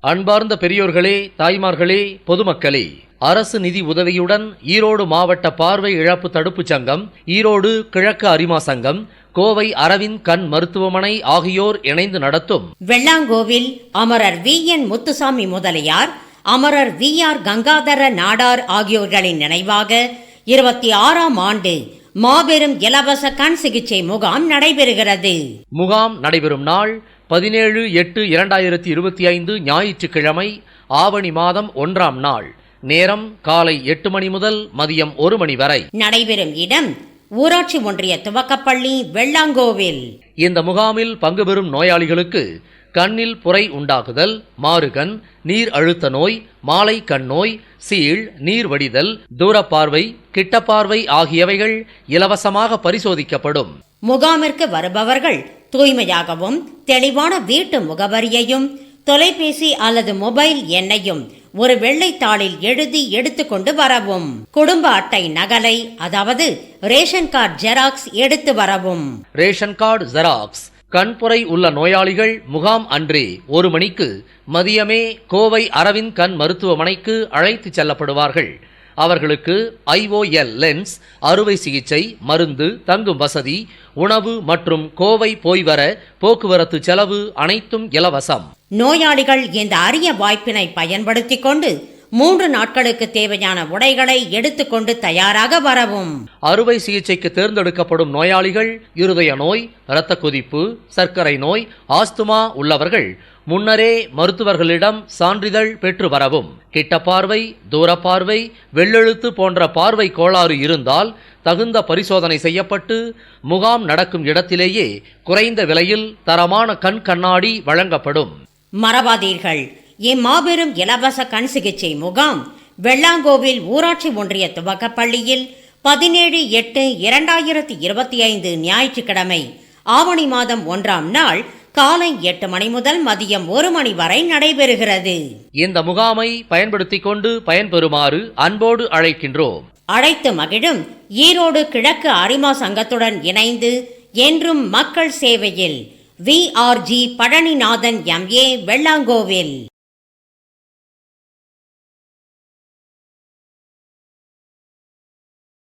அன்பார்ந்த பெரியோர்களே தாய்மார்களே பொதுமக்களே அரசு நிதி உதவியுடன் ஈரோடு மாவட்ட பார்வை இழப்பு தடுப்புச் சங்கம் ஈரோடு கிழக்கு அரிமா சங்கம் கோவை அரவிந்த் கண் மருத்துவமனை ஆகியோர் இணைந்து நடத்தும். வெள்ளாங்கோவில் அமரர் வி. என். முத்துசாமி முதலியார் அமரர் வி. ஆர். கங்காதர நாடார் ஆகியோர்களின் நினைவாக இருபத்தி ஆறாம் ஆண்டு மாபெரும் இலவச கண் சிகிச்சை முகாம் நடைபெறுகிறது. முகாம் நடைபெறும் நாள் பதினேழு எட்டு இரண்டாயிரத்தி இருபத்தி ஐந்து ஞாயிற்றுக்கிழமை ஆவணி மாதம் ஒன்றாம் நாள். நேரம் காலை எட்டு மணி முதல் மதியம் ஒரு மணி வரை. நடைபெறும் இடம் ஊராட்சி ஒன்றிய துவக்கப்பள்ளி வெள்ளாங்கோவில். இந்த முகாமில் பங்கு பெறும் நோயாளிகளுக்கு கண்ணில் புரை உண்டாகுதல் மாறுகண் நீர் அழுத்த நோய் மாலை கண் நோய் சீழ் நீர் வடிதல் தூரப்பார்வை கிட்டப்பார்வை ஆகியவைகள் இலவசமாக பரிசோதிக்கப்படும். முகாமிற்கு வருபவர்கள் தூய்மையாகவும் தெளிவான வீட்டு முகவரியையும் தொலைபேசி அல்லது மொபைல் எண்ணையும் ஒரு வெள்ளைத்தாளில் எழுதி எடுத்துக்கொண்டு வரவும். குடும்ப அட்டை நகலை அதாவது ரேஷன் கார்டு ஜெராக்ஸ் எடுத்து வரவும். ரேஷன் கார்டு ஜெராக்ஸ் கண்புரை உள்ள நோயாளிகள் முகாம் அன்றே ஒரு மணிக்கு மதியமே கோவை அரவிந்த் கண் மருத்துவமனைக்கு அழைத்துச் செல்லப்படுவார்கள். அவர்களுக்கு ஐஓஎல் லென்ஸ் அறுவை சிகிச்சை மருந்து தங்கும் வசதி உணவு மற்றும் கோவை போய் வர போக்குவரத்து செலவு அனைத்தும் இலவசம். நோயாளிகள் இந்த அரிய வாய்ப்பினை பயன்படுத்திக் கொண்டு மூன்று நாட்களுக்கு தேவையான உடைகளை எடுத்துக்கொண்டு தயாராக வரவும். அறுவை சிகிச்சைக்கு தேர்ந்தெடுக்கப்படும் நோயாளிகள் இருதய நோய் இரத்த கொதிப்பு சர்க்கரை நோய் ஆஸ்துமா உள்ளவர்கள் முன்னரே மருத்துவர்களிடம் சான்றிதழ் பெற்று வரவும். கிட்ட பார்வை தூரப்பார்வை வெள்ளெழுத்து போன்ற பார்வை கோளாறு இருந்தால் தகுந்த பரிசோதனை செய்யப்பட்டு முகாம் நடக்கும் இடத்திலேயே குறைந்த விலையில் தரமான கண் கண்ணாடி வழங்கப்படும். மறவாதீர்கள். இம்மாபெரும் இலவச கண் சிகிச்சை முகாம் வெள்ளாங்கோவில் ஊராட்சி ஒன்றிய துவக்கப்பள்ளியில் பதினேழு எட்டு இரண்டாயிரத்தி இருபத்தி ஐந்து ஞாயிற்றுக்கிழமை ஆவணி மாதம் ஒன்றாம் நாள் காலை எட்டு மணி முதல் மதியம் ஒரு மணி வரை நடைபெறுகிறது. இந்த முகாமை பயன்படுத்திக் கொண்டு பயன்பெறுமாறு அன்போடு அழைக்கின்றோம். அழைத்து மகிழும் ஈரோடு கிழக்கு அரிமா சங்கத்துடன் இணைந்து என்றும் மக்கள் சேவையில் V R G Palaninathan MA Vellakovil.